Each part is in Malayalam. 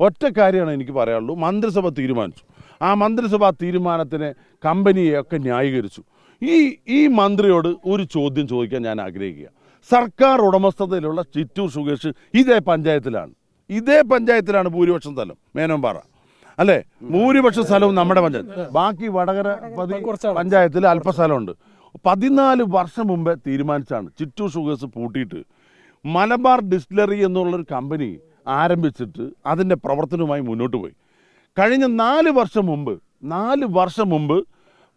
ഒറ്റ കാര്യമാണ് എനിക്ക് പറയാനുള്ളൂ. മന്ത്രിസഭ തീരുമാനിച്ചു. ആ മന്ത്രിസഭാ തീരുമാനത്തിന് കമ്പനിയെയൊക്കെ ന്യായീകരിച്ചു. ഈ ഈ മന്ത്രിയോട് ഒരു ചോദ്യം ചോദിക്കാൻ ഞാൻ ആഗ്രഹിക്കുക. സർക്കാർ ഉടമസ്ഥതയിലുള്ള ചിറ്റൂർ ഷുഗേഴ്സ് ഇതേ പഞ്ചായത്തിലാണ്. ഇതേ പഞ്ചായത്തിലാണ് ഭൂരിപക്ഷം സ്ഥലം മേനോമ്പാറ അല്ലേ? ഭൂരിപക്ഷ സ്ഥലവും നമ്മുടെ പഞ്ചായത്ത്. ബാക്കി വടകര പഞ്ചായത്തിൽ അല്പസ്ഥലമുണ്ട്. പതിനാല് വർഷം മുമ്പേ തീരുമാനിച്ചാണ് ചിറ്റൂർ ഷുഗേഴ്സ് പൂട്ടിയിട്ട് മലബാർ ഡിസ്റ്റിലറി എന്നുള്ളൊരു കമ്പനി ആരംഭിച്ചിട്ട് അതിന്റെ പ്രവർത്തനവുമായി മുന്നോട്ട് പോയി. കഴിഞ്ഞ നാല് വർഷം മുമ്പ് നാല് വർഷം മുമ്പ്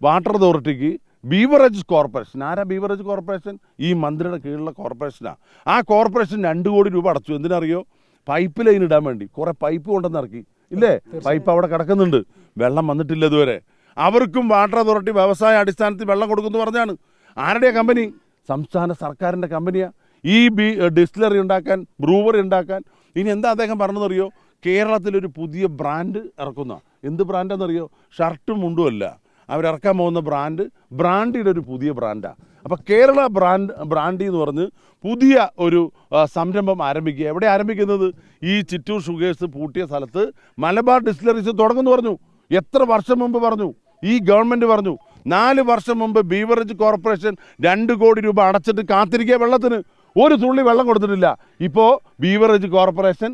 വാട്ടർ അതോറിറ്റിക്ക് ബീവറേജ് കോർപ്പറേഷൻ ആരാ ബീവറേജ് കോർപ്പറേഷൻ? ഈ മന്ത്രിയുടെ കീഴിലുള്ള കോർപ്പറേഷനാണ് ആ കോർപ്പറേഷൻ രണ്ട് കോടി രൂപ അടച്ചു. എന്തിനറിയോ? പൈപ്പ് ലൈൻ ഇടാൻ വേണ്ടി. കുറേ പൈപ്പ് കൊണ്ടുവന്ന് ഇറക്കി. ഇല്ലേ? പൈപ്പ് അവിടെ കിടക്കുന്നുണ്ട്. വെള്ളം വന്നിട്ടില്ല ഇതുവരെ. അവർക്കും വാട്ടർ അതോറിറ്റി വ്യവസായ അടിസ്ഥാനത്തിൽ വെള്ളം കൊടുക്കുമെന്ന് പറഞ്ഞാണ്. ആരുടെയാ കമ്പനി? സംസ്ഥാന സർക്കാരിന്റെ കമ്പനിയാണ് ഈ ബി ഡിസ്റ്റിലറി ഉണ്ടാക്കാൻ ബ്രൂവറി ഉണ്ടാക്കാൻ ഇനി എന്താ അദ്ദേഹം പറഞ്ഞതറിയോ കേരളത്തിലൊരു പുതിയ ബ്രാൻഡ് ഇറക്കുന്ന. എന്ത് ബ്രാൻഡെന്നറിയോ ഷർട്ടും മുണ്ടുമല്ല അവരിറക്കാൻ പോകുന്ന ബ്രാൻഡ് ബ്രാൻഡിയുടെ ഒരു പുതിയ ബ്രാൻഡാണ് അപ്പോൾ കേരള ബ്രാൻഡ് ബ്രാൻഡി എന്ന് പറഞ്ഞ് പുതിയ ഒരു സംരംഭം ആരംഭിക്കുക. എവിടെ ആരംഭിക്കുന്നത്? ഈ ചിറ്റൂർ ഷുഗേഴ്സ് പൂട്ടിയ സ്ഥലത്ത് മലബാർ ഡിസ്റ്റിലറീസ് തുടങ്ങുമെന്ന് പറഞ്ഞു. എത്ര വർഷം മുമ്പ് പറഞ്ഞു? ഈ ഗവൺമെന്റ് പറഞ്ഞു. നാല് വർഷം മുമ്പ് ബീവറേജ് കോർപ്പറേഷൻ രണ്ട് കോടി രൂപ അടച്ചിട്ട് കാത്തിരിക്കുക വെള്ളത്തിന്. ഒരു തുള്ളി വെള്ളം കൊടുത്തിട്ടില്ല. ഇപ്പോൾ ബീവറേജ് കോർപ്പറേഷൻ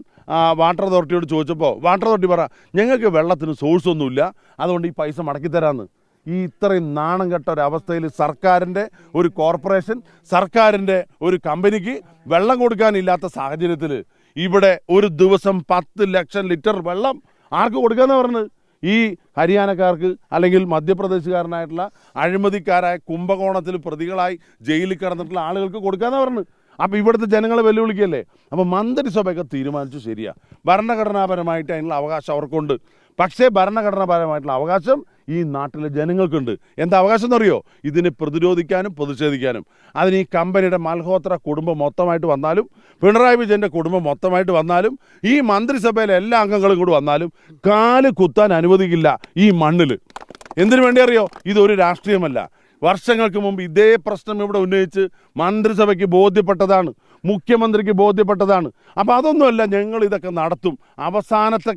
വാട്ടർ അതോറിറ്റിയോട് ചോദിച്ചപ്പോൾ വാട്ടർ അതോറിറ്റി പറ ഞങ്ങൾക്ക് വെള്ളത്തിന് സോഴ്സ് ഒന്നുമില്ല. അതുകൊണ്ട് ഈ പൈസ മടക്കി തരാമെന്ന് ഈ ഇത്രയും നാണം കെട്ട ഒരവസ്ഥയിൽ സർക്കാരിന്റെ ഒരു കോർപ്പറേഷൻ സർക്കാരിന്റെ ഒരു കമ്പനിക്ക് വെള്ളം കൊടുക്കാനില്ലാത്ത സാഹചര്യത്തിൽ ഇവിടെ ഒരു ദിവസം പത്ത് ലക്ഷം ലിറ്റർ വെള്ളം ആർക്ക് കൊടുക്കാന്ന് പറഞ്ഞത്? ഈ ഹരിയാനക്കാർക്ക് അല്ലെങ്കിൽ മധ്യപ്രദേശുകാരനായിട്ടുള്ള അഴിമതിക്കാരായ കുംഭകോണത്തിൽ പ്രതികളായി ജയിലിൽ കിടന്നിട്ടുള്ള ആളുകൾക്ക് കൊടുക്കാന്ന് പറഞ്ഞു അപ്പോൾ ഇവിടുത്തെ ജനങ്ങളെ വെല്ലുവിളിക്കല്ലേ അപ്പോൾ മന്ത്രിസഭയൊക്കെ തീരുമാനിച്ചു ശരിയാ. ഭരണഘടനാപരമായിട്ട് അതിനുള്ള അവകാശം അവർക്കുണ്ട്. പക്ഷേ ഭരണഘടനാപരമായിട്ടുള്ള അവകാശം ഈ നാട്ടിലെ ജനങ്ങൾക്കുണ്ട്. എന്താ അവകാശം എന്നറിയോ? ഇതിനെ പ്രതിരോധിക്കാനും പ്രതിഷേധിക്കാനും. അതിന് ഈ കമ്പനിയുടെ മൽഹോത്ര കുടുംബം മൊത്തമായിട്ട് വന്നാലും പിണറായി വിജയന്റെ കുടുംബം മൊത്തമായിട്ട് വന്നാലും ഈ മന്ത്രിസഭയിലെ എല്ലാ അംഗങ്ങളും കൂടി വന്നാലും കാൽ കുത്താൻ അനുവദിക്കില്ല ഈ മണ്ണിൽ എന്തിനു വേണ്ടി അറിയോ? ഇതൊരു രാഷ്ട്രീയമല്ല. വർഷങ്ങൾക്ക് മുമ്പ് ഇതേ പ്രശ്നം ഇവിടെ ഉന്നയിച്ച് മന്ത്രിസഭയ്ക്ക് ബോധ്യപ്പെട്ടതാണ് മുഖ്യമന്ത്രിക്ക് ബോധ്യപ്പെട്ടതാണ്. അപ്പോൾ അതൊന്നുമല്ല ഞങ്ങൾ ഇതൊക്കെ നടത്തും. അവസാനത്തെ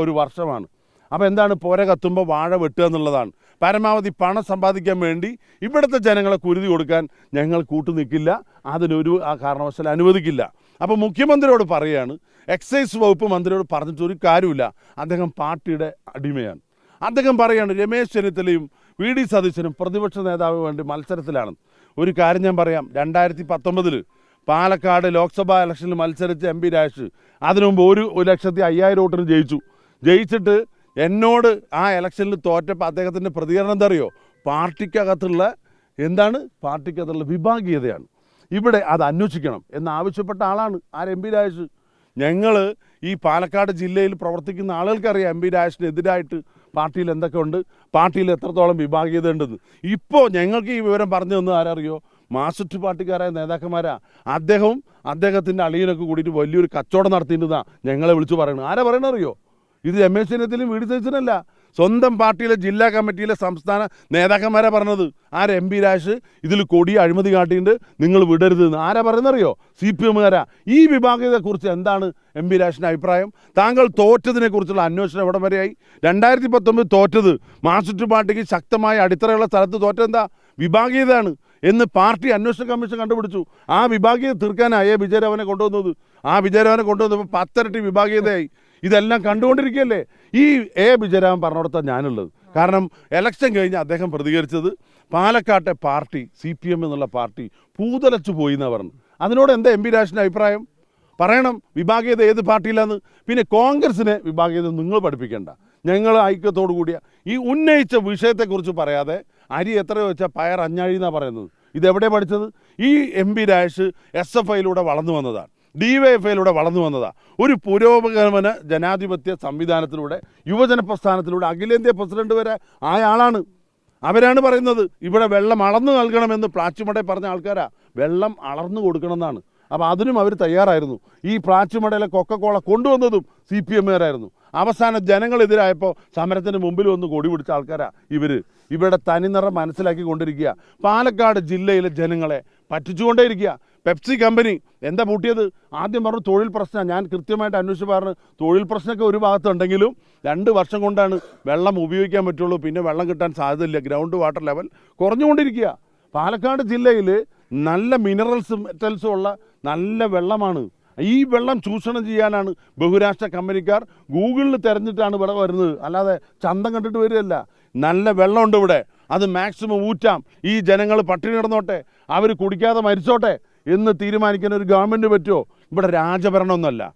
ഒരു വർഷമാണ്. അപ്പോൾ എന്താണ് പുര കത്തുമ്പോൾ വാഴ വെട്ടുക എന്നുള്ളതാണ്. പരമാവധി പണം സമ്പാദിക്കാൻ വേണ്ടി ഇവിടുത്തെ ജനങ്ങളെ കുരുതി കൊടുക്കാൻ ഞങ്ങൾ കൂട്ടു നിൽക്കില്ല അതിനൊരു ആ കാരണവശാൽ അനുവദിക്കില്ല. അപ്പോൾ മുഖ്യമന്ത്രിയോട് പറയുകയാണ് എക്സൈസ് വകുപ്പ് മന്ത്രിയോട് പറഞ്ഞിട്ട് ഒരു കാര്യമില്ല അദ്ദേഹം പാർട്ടിയുടെ അടിമയാണ്. അദ്ദേഹം പറയാണ് രമേശ് ചെന്നിത്തലയും വി ഡി സതീശനും പ്രതിപക്ഷ നേതാവ് വേണ്ടി മത്സരത്തിലാണ്. ഒരു കാര്യം ഞാൻ പറയാം. രണ്ടായിരത്തി പത്തൊമ്പതിൽ പാലക്കാട് ലോക്സഭാ ഇലക്ഷനിൽ മത്സരിച്ച എം പി രാജ് അതിനു മുമ്പ് ഒരു ലക്ഷത്തി അയ്യായിരം വോട്ടിന് ജയിച്ചു. ജയിച്ചിട്ട് എന്നോട് ആ ഇലക്ഷനിൽ തോറ്റപ്പോൾ അദ്ദേഹത്തിന്റെ പ്രതികരണം എന്താ അറിയോ പാർട്ടിക്കകത്തുള്ള എന്താണ്? പാർട്ടിക്കകത്തുള്ള വിഭാഗീയതയാണ്. ഇവിടെ അത് അന്വേഷിക്കണം എന്നാവശ്യപ്പെട്ട ആളാണ് ആ എം പി രാജേഷ്. ഞങ്ങൾ ഈ പാലക്കാട് ജില്ലയിൽ പ്രവർത്തിക്കുന്ന ആളുകൾക്കറിയാം എം പി രാജേഷിനെതിരായിട്ട് പാർട്ടിയിൽ എന്തൊക്കെ ഉണ്ട്? പാർട്ടിയിൽ എത്രത്തോളം വിഭാഗീയത ഉണ്ടെന്ന്. ഇപ്പോൾ ഞങ്ങൾക്ക് ഈ വിവരം പറഞ്ഞു തന്നത് ആരറിയോ? മാസറ്റ് പാർട്ടിക്കാരായ നേതാക്കന്മാരാ. അദ്ദേഹവും അദ്ദേഹത്തിന്റെ അളിയനൊക്കെ കൂടിയിട്ട് വലിയൊരു കച്ചവടം നടത്തിയിട്ടുണ്ടെന്നാ ഞങ്ങളെ വിളിച്ചു പറയുന്നത് ആരാ പറയണറിയോ ഇത് രമേശ് ചെന്നിത്തലും വീട് സഹിച്ചനല്ല സ്വന്തം പാർട്ടിയിലെ ജില്ലാ കമ്മിറ്റിയിലെ സംസ്ഥാന നേതാക്കന്മാരെ പറഞ്ഞത്. ആര്? M P Raj. ഇതിൽ കൊടി അഴിമതി കാട്ടിയിട്ട് നിങ്ങൾ വിടരുത് എന്ന് ആരാ പറയുന്നറിയോ? സി പി എമ്മുകാരാ. ഈ വിഭാഗത്തെക്കുറിച്ച് എന്താണ് എം പി രാജിന്റെ അഭിപ്രായം? താങ്കൾ തോറ്റതിനെ കുറിച്ചുള്ള അന്വേഷണം എവിടം വരെയായി? രണ്ടായിരത്തി പത്തൊമ്പത് തോറ്റത്. മാർസിസ്റ്റ് പാർട്ടിക്ക് ശക്തമായ അടിത്തറയുള്ള സ്ഥലത്ത് തോറ്റെന്താ വിഭാഗീയതയാണ് എന്ന് പാർട്ടി അന്വേഷണ കമ്മീഷൻ കണ്ടുപിടിച്ചു. ആ വിഭാഗീയത തീർക്കാനാണ് വിജയരാവനെ കൊണ്ടുവന്നത്. ആ വിജയരാവനെ കൊണ്ടുവന്നപ്പോൾ പത്തരട്ടി വിഭാഗീയതയായി. ഇതെല്ലാം കണ്ടുകൊണ്ടിരിക്കുകയല്ലേ? ഈ എ. വിജയരാമൻ പറഞ്ഞിടത്താണ് ഞാനുള്ളത്. കാരണം എലക്ഷൻ കഴിഞ്ഞ് അദ്ദേഹം പ്രതികരിച്ചത് പാലക്കാട്ടെ പാർട്ടി സി പി എം എന്നുള്ള പാർട്ടി പൂതലച്ചു പോയി എന്നാണ് പറഞ്ഞു അതിനോട് എന്താ എം പി രാജന്റെ അഭിപ്രായം? പറയണം വിഭാഗീയത ഏത് പാർട്ടിയിലാന്ന്. പിന്നെ കോൺഗ്രസിനെ വിഭാഗീയത നിങ്ങൾ പഠിപ്പിക്കേണ്ട. ഞങ്ങൾ ഐക്യത്തോടു കൂടിയ. ഈ ഉന്നയിച്ച വിഷയത്തെക്കുറിച്ച് പറയാതെ അരി എത്ര വെച്ചാൽ പയർ അഞ്ഞാഴി എന്നാണ് പറയുന്നത്. ഇതെവിടെ പഠിച്ചത്? ഈ M P Raj S F ഐയിലൂടെ വളർന്നു വന്നതാണ്. ഡി വൈ എഫ് ഐയിലൂടെ വളർന്നു വന്നതാണ് ഒരു പുരോഗമന ജനാധിപത്യ സംവിധാനത്തിലൂടെ യുവജന പ്രസ്ഥാനത്തിലൂടെ അഖിലേന്ത്യാ പ്രസിഡന്റ് വരെ ആയാളാണ് അവരാണ് പറയുന്നത് ഇവിടെ വെള്ളം അളന്നു നൽകണമെന്ന് പ്ലാച്ചുമടയിൽ പറഞ്ഞ ആൾക്കാരാ. വെള്ളം അളർന്നു കൊടുക്കണമെന്നാണ്. അപ്പോൾ അതിനും അവർ തയ്യാറായിരുന്നു. ഈ പ്ലാച്ചുമടയിലെ കൊക്കക്കോള കൊണ്ടുവന്നതും സി പി എമ്മുകാരായിരുന്നു അവസാനം ജനങ്ങളെതിരായപ്പോൾ സമരത്തിന് മുമ്പിൽ വന്ന് കൊടി പിടിച്ച ആൾക്കാരാ ഇവർ ഇവരുടെ തനിനിറം മനസ്സിലാക്കി കൊണ്ടിരിക്കുക പാലക്കാട് ജില്ലയിലെ ജനങ്ങളെ പറ്റിച്ചുകൊണ്ടേയിരിക്കുക. Pepsi company. എന്താ പൂട്ടിയത്? ആദ്യം പറഞ്ഞു തൊഴിൽ പ്രശ്നം. ഞാൻ കൃത്യമായിട്ട് അന്വേഷിച്ച് പറഞ്ഞു. തൊഴിൽ പ്രശ്നമൊക്കെ ഒരു ഭാഗത്തുണ്ടെങ്കിലും രണ്ട് വർഷം കൊണ്ടാണ് വെള്ളം ഉപയോഗിക്കാൻ പറ്റുള്ളൂ. പിന്നെ വെള്ളം കിട്ടാൻ സാധ്യതയില്ല. ഗ്രൗണ്ട് വാട്ടർ ലെവൽ കുറഞ്ഞുകൊണ്ടിരിക്കുക. പാലക്കാട് ജില്ലയിൽ നല്ല മിനറൽസും മെറ്റൽസും ഉള്ള നല്ല വെള്ളമാണ്. ഈ വെള്ളം ചൂഷണം ചെയ്യാനാണ് ബഹുരാഷ്ട്ര കമ്പനിക്കാർ ഗൂഗിളിൽ തിരഞ്ഞിട്ടാണ് ഇവിടെ വരുന്നത്. അല്ലാതെ ചന്തം കണ്ടിട്ട് വരികയല്ല. നല്ല വെള്ളമുണ്ട് ഇവിടെ. അത് മാക്സിമം ഊറ്റാം. ഈ ജനങ്ങൾ പട്ടിണി കിടന്നോട്ടെ. അവർ കുടിക്കാതെ മരിച്ചോട്ടെ. എന്ന് തീരുമാനിക്കാൻ ഒരു ഗവൺമെന്റ് പറ്റുമോ? ഇവിടെ രാജഭരണമൊന്നുമല്ല.